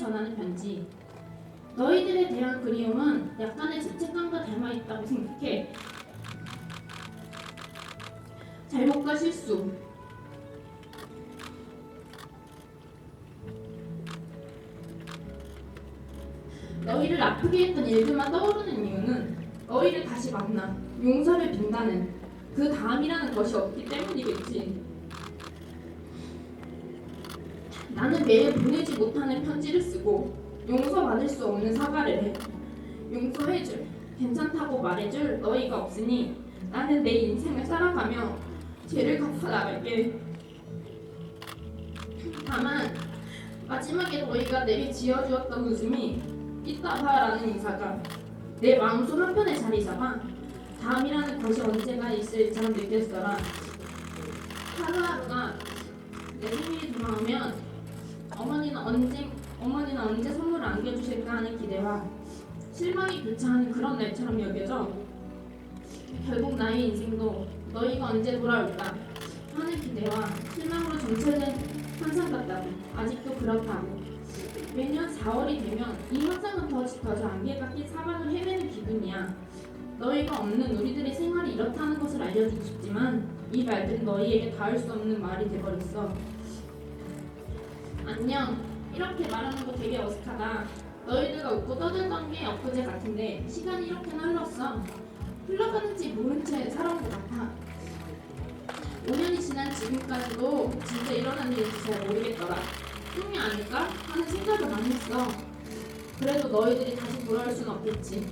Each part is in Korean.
전하는 편지. 너희들에 대한 그리움은 약간의 죄책감과 닮아 있다고 생각해. 잘못과 실수. 너희를 아프게 했던 일들만 떠오르는 이유는 너희를 다시 만나 용서를 빈다는 그 다음이라는 것이 없기 때문이겠지. 나는 매일 보내지 못하는 편지를 쓰고 용서받을 수 없는 사과를 해. 용서해줄, 괜찮다고 말해줄 너희가 없으니 나는 내 인생을 살아가며 죄를 갚아 나갈게. 다만 마지막에 너희가 내게 지어주었던 웃음이 이따 봐라는 인사가 내 마음속 한편에 자리 잡아 다음이라는 것이 언제나 있을지만 느꼈어라. 하루하루가 내 생일이 돌아오면 어머니는 언제 어머니는 언제 선물을 안겨주실까 하는 기대와 실망이 교차하는 그런 날처럼 여겨져 결국 나의 인생도 너희가 언제 돌아올까 하는 기대와 실망으로 정체된 환상 같다고. 아직도 그렇다고 매년 4월이 되면 이 환상은 더 짙어져 안개가 낀 사방을 헤매는 기분이야. 너희가 없는 우리들의 생활이 이렇다는 것을 알려주고 싶지만 이 말들은 너희에게 닿을 수 없는 말이 돼버렸어 안녕. 이렇게 말하는 거 되게 어색하다. 너희들과 웃고 떠들던 게 엊그제 같은데 시간이 이렇게나 흘렀어. 흘러가는지 모른 채 살아온 것 같아. 5년이 지난 지금까지도 진짜 일어난 일인지 잘 모르겠더라. 꿈이 아닐까? 하는 생각을 많이 했어. 그래도 너희들이 다시 돌아올 수는 없겠지.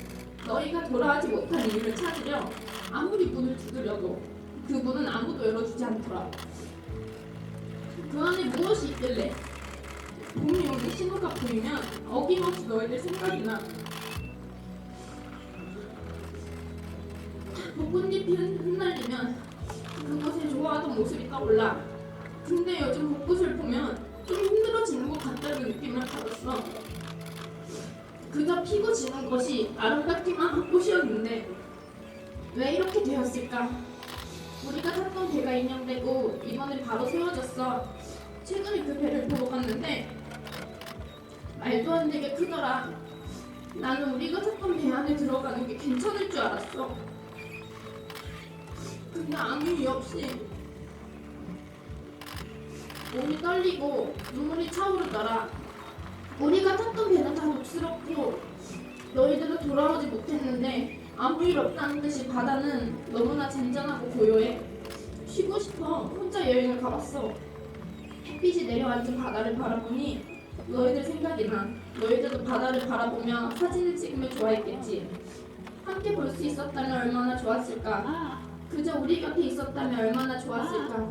너희가 돌아가지 못한 이유를 찾으려 아무리 문을 두드려도 그 문은 아무도 열어주지 않더라. 그 안에 무엇이 있길래 봄이 오는 신호가 보이면 어김없이 너희들 생각이 나. 벚꽃잎이 흩- 흩날리면 그곳에 좋아하던 모습이 떠올라. 근데 요즘 벚꽃을 보면 좀 힘들어지는 것 같다는 느낌을 받았어. 그저 피고 지는 것이 아름답기만 한 꽃이었는데 왜 이렇게 되었을까? 우리가 탔던 배가 인형되고 이번에 바로 세워졌어. 최근에 그 배를 보러 갔는데 안 되게 크더라. 나는 우리가 탔던 배 안에 들어가는 게 괜찮을 줄 알았어. 근데 아무 이유 없이 몸이 떨리고 눈물이 차오르더라. 우리가 탔던 배는 다 녹슬었고 너희들은 돌아오지 못했는데 아무 일 없다는 듯이 바다는 너무나 잔잔하고 고요해. 쉬고 싶어 혼자 여행을 가봤어. 햇빛이 내려앉은 바다를 바라보니 너희들 생각이 나. 너희들도 바다를 바라보며 사진을 찍으며 좋아했겠지. 함께 볼 수 있었다면 얼마나 좋았을까. 그저 우리 곁에 있었다면 얼마나 좋았을까.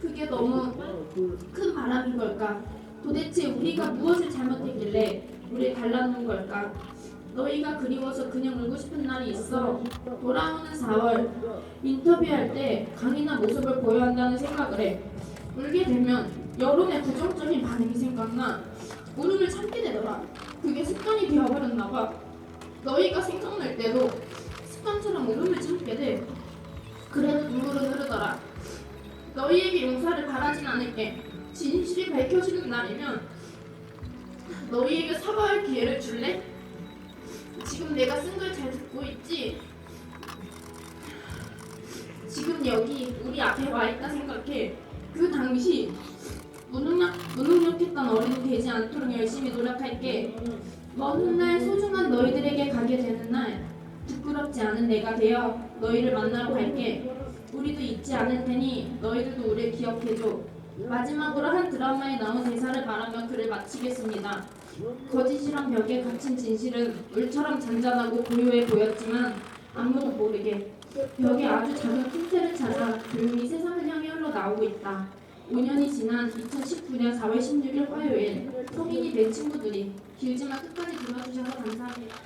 그게 너무 큰 바람인 걸까. 도대체 우리가 무엇을 잘못했길래 우리를 갈라놓은 걸까. 너희가 그리워서 그냥 울고 싶은 날이 있어. 돌아오는 4월 인터뷰할 때 강인한 모습을 보여야 한다는 생각을 해. 울게 되면 여론의 부정적인 반응이 생각나 울음을 참게 되더라. 그게 습관이 되어버렸나 봐. 너희가 생각날 때도 습관처럼 울음을 참게 돼. 그래도 눈물은 흐르더라. 너희에게 용서를 바라진 않을게. 진실이 밝혀지는 날이면 너희에게 사과할 기회를 줄래? 지금 내가 쓴 걸 잘 듣고 있지? 지금 여기 우리 앞에 와 있다 생각해. 그 당시 무능력, 무능력했던 어른이 되지 않도록 열심히 노력할게. 먼 훗날 소중한 너희들에게 가게 되는 날 부끄럽지 않은 내가 되어 너희를 만나러 갈게. 우리도 잊지 않을 테니 너희들도 우리를 기억해줘. 마지막으로 한 드라마에 나온 대사를 말하며 글을 마치겠습니다. 거짓이란 벽에 갇힌 진실은 물처럼 잔잔하고 고요해 보였지만 아무도 모르게 벽에 아주 작은 틈새를 찾아 조용히 세상을 향해 흘러나오고 있다. 5년이 지난 2019년 4월 16일 화요일 성인이 된 친구들이 길지만 끝까지 들어주셔서 감사합니다.